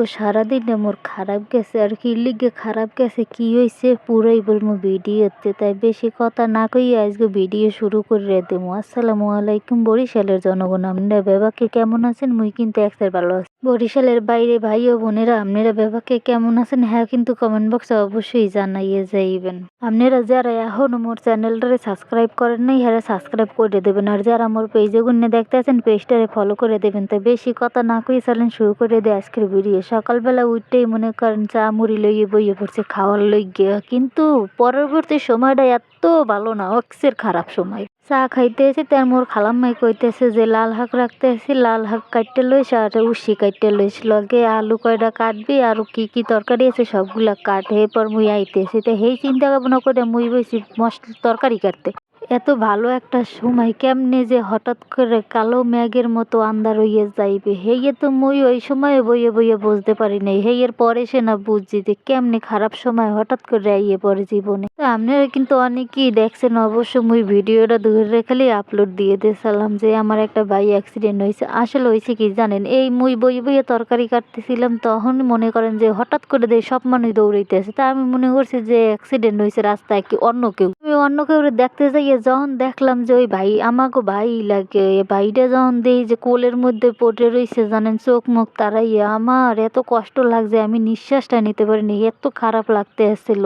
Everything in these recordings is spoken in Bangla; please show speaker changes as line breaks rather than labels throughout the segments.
গো, সারাদিন মোর খারাপ গেছে আর কি, লিগে খারাপ গেছে, কি হয়েছে পুরোই বলব ভিডিওতে। তাই বেশি কথা না কইয়া আজকে ভিডিও শুরু করে দেবো আসসালামু আলাইকুম বরিশালের জনগণ। আপনারা বেবাকে কেমন আছেন? মুই কিন্তু একসার ভালো আছি। বরিশালের বাইরে ভাই ও বোনেরা, আপনারা বেবাকে কেমন আছেন? হ্যাঁ কিন্তু কমেন্ট বক্সে অবশ্যই জানাইয়ে যাইবেন। আপনারা যারা এখনও মোর চ্যানেলটারে সাবস্ক্রাইব করেন নাই হ্যাঁ সাবস্ক্রাইব করে দেবেন। আর যারা মোর পেজে গুনে দেখতে আছেন পেজটারে ফলো করে দেবেন। তাই বেশি কথা না কই চ্যালেঞ্জ শুরু করে দেয় আজকের ভিডিও। সকালবেলা উঠতেই মনে করেন চা মুড়ি লইয়ে বইয়ে পড়ছে, খাওয়ার লইগে কিন্তু পরবর্তী সময়টা এত ভালো না, অক্সের খারাপ সময়। চা খাইতে এসে তার মোর খালাম্মাই কইতেছে যে, লাল শাক রাখতে আসি লাল শাক কাটতে লইস আর উসি কাটতে লইস। লগে আলু কয়টা কাটবি, আর কি কি তরকারি আছে সবগুলা কাট। এরপর মুই আইতেছি। তো সেই চিন্তা ভাবনা করে মুই বসি মশলা তরকারি কাটতে। এত ভালো একটা সময় কেমনে যে হঠাৎ করে কালো ম্যাগের মতো আন্দার হইয়া যাইবে? হেয়ে তো মুই ওই সময় বইয়ে বইয়ে বুঝতে পারি নাই। হেয়ের পরে সে না বুঝছি যে কেমনে খারাপ সময় হঠাৎ করে আইয়ে পড়ে জীবনে। তো আপনারা কিন্তু অনেকেই দেখছেন, অবশ্য মুই ভিডিওটা ধরে রেখালি আপলোড দিয়ে দিয়েছিলাম যে আমার একটা ভাই অ্যাক্সিডেন্ট হয়েছে। আসলে হয়েছে কি জানেন, এই মুই বইয়ে বইয়ে তরকারি কাটতেছিলাম, তখন মনে করেন যে হঠাৎ করে দিয়ে সব মানুষ দৌড়াইতেছে। তা আমি মনে করছি যে অ্যাক্সিডেন্ট হয়েছে রাস্তায় কি অন্য কেউ? আমি অন্য কেউ দেখতে যাইয়ে যখন দেখলাম যে ওই ভাই আমাকে ভাই লাগে ভাইটা যখন দেই যে কোলের মধ্যে পড়ে রয়েছে জানেন, চোখ মুখ তারাইয়া, আমার এত কষ্ট লাগছে, আমি নিঃশ্বাসটা নিতে পারিনি, এত খারাপ লাগতে আসছিল।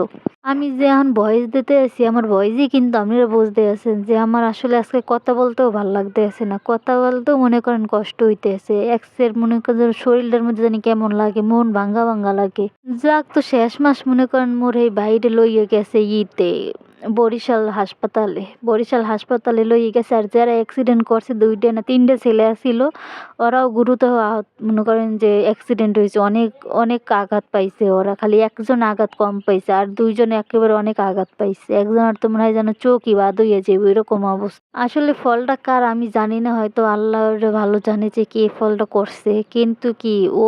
আমি যে এখন ভয়েস দিতে আছি, আমার ভয়েসই কিন্তু আপনারা বুঝতে আছেন যে আমার আসলে আজকে কথা বলতেও ভালো লাগতে আছে না। কথা বলতেও মনে করেন কষ্ট হইতে আছে এক্সের মনে করেন শরীরটার মধ্যে জানি কেমন লাগে, মন ভাঙ্গা ভাঙ্গা লাগে। যাক তো শেষ মাস মনে করেন মোর এই বাইরে লইয়ে গেছে ইতে। বরিশাল হাসপাতালে। বরিশাল হাসপাতালে লইয়ে গেছে আর যারা অ্যাক্সিডেন্ট করছে দুইটা না তিনটে ছেলে আসছিল ওরাও গুরুতর আহত। মনে করেন যে অ্যাক্সিডেন্ট হয়েছে, অনেক অনেক আঘাত পাইছে ওরা। খালি একজন আঘাত কম পাইছে আর দুইজন একেবারে অনেক আঘাত পাইছে। একজনের তো মনে হয় যেন চোখই বাদ হইয়া যাবে এরকম অবস্থা। আসলে ফলটা কার আমি জানি না, হয়তো আল্লাহর ভালো জানে যে কে ফলটা করছে। কিন্তু কি, ও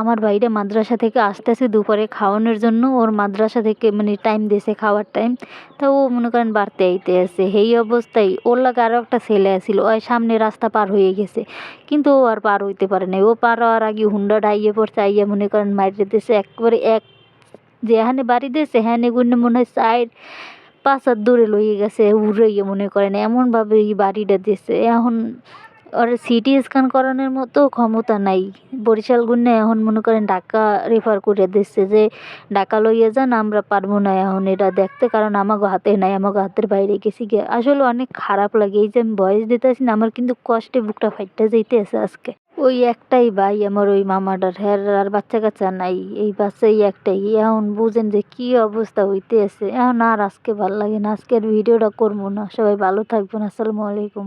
আমার বাইরে মাদ্রাসা থেকে আসতেছে দুপুরে খাওয়ানোর জন্য। ওর মাদ্রাসা থেকে মানে টাইম দিয়েছে খাওয়ার টাইম তা ও মনে করেন বাড়তে আইতে আছে। সেই অবস্থায় ওর লাগে আরও একটা ছেলে আসিল ওই সামনে রাস্তা পার হয়ে গেছে। কিন্তু ও আর পার হইতে পারে নাই। ও পার হওয়ার আগে হুন্ডা ডাইয়ে পড়ছে, আইয়া মনে করেন মারিয়ে দিয়েছে একবারে এক যেখানে বাড়ি দিয়েছে হ্যানে গুনে মনে হয় সাইড পাঁচ হাত দূরে লইয়ে গেছে, উড়াইয়া মনে করেন। এমনভাবে এই বাড়িটা দিয়েছে। এখন ওর সিটি স্ক্যান করানোর মতো ক্ষমতা নাই। বরিশাল গুনে এখন মনে করেন ঢাকা রেফার করে দিচ্ছে যে, ঢাকা লইয়া যান, আমরা পারব না এখন এটা দেখতে, কারণ আমাকে হাতে নাই আমাকে হাতের বাইরে গেছি গিয়ে। আসলে অনেক খারাপ লাগে, এই যে আমি বয়স দিতেছি না, আমার কিন্তু কষ্টে বুকটা ফাইটটা যেতে আছে আজকে। ওই একটাই ভাই আমার, ওই মামাটার, হ্যার আর বাচ্চা কাচ্চা নাই, এই বাচ্চাই একটাই। এখন বুঝেন যে কি অবস্থা হইতে আছে এখন আর আজকে ভালো লাগে না, আজকের ভিডিওটা করব না। সবাই ভালো থাকবেন, আসসালামু আলাইকুম।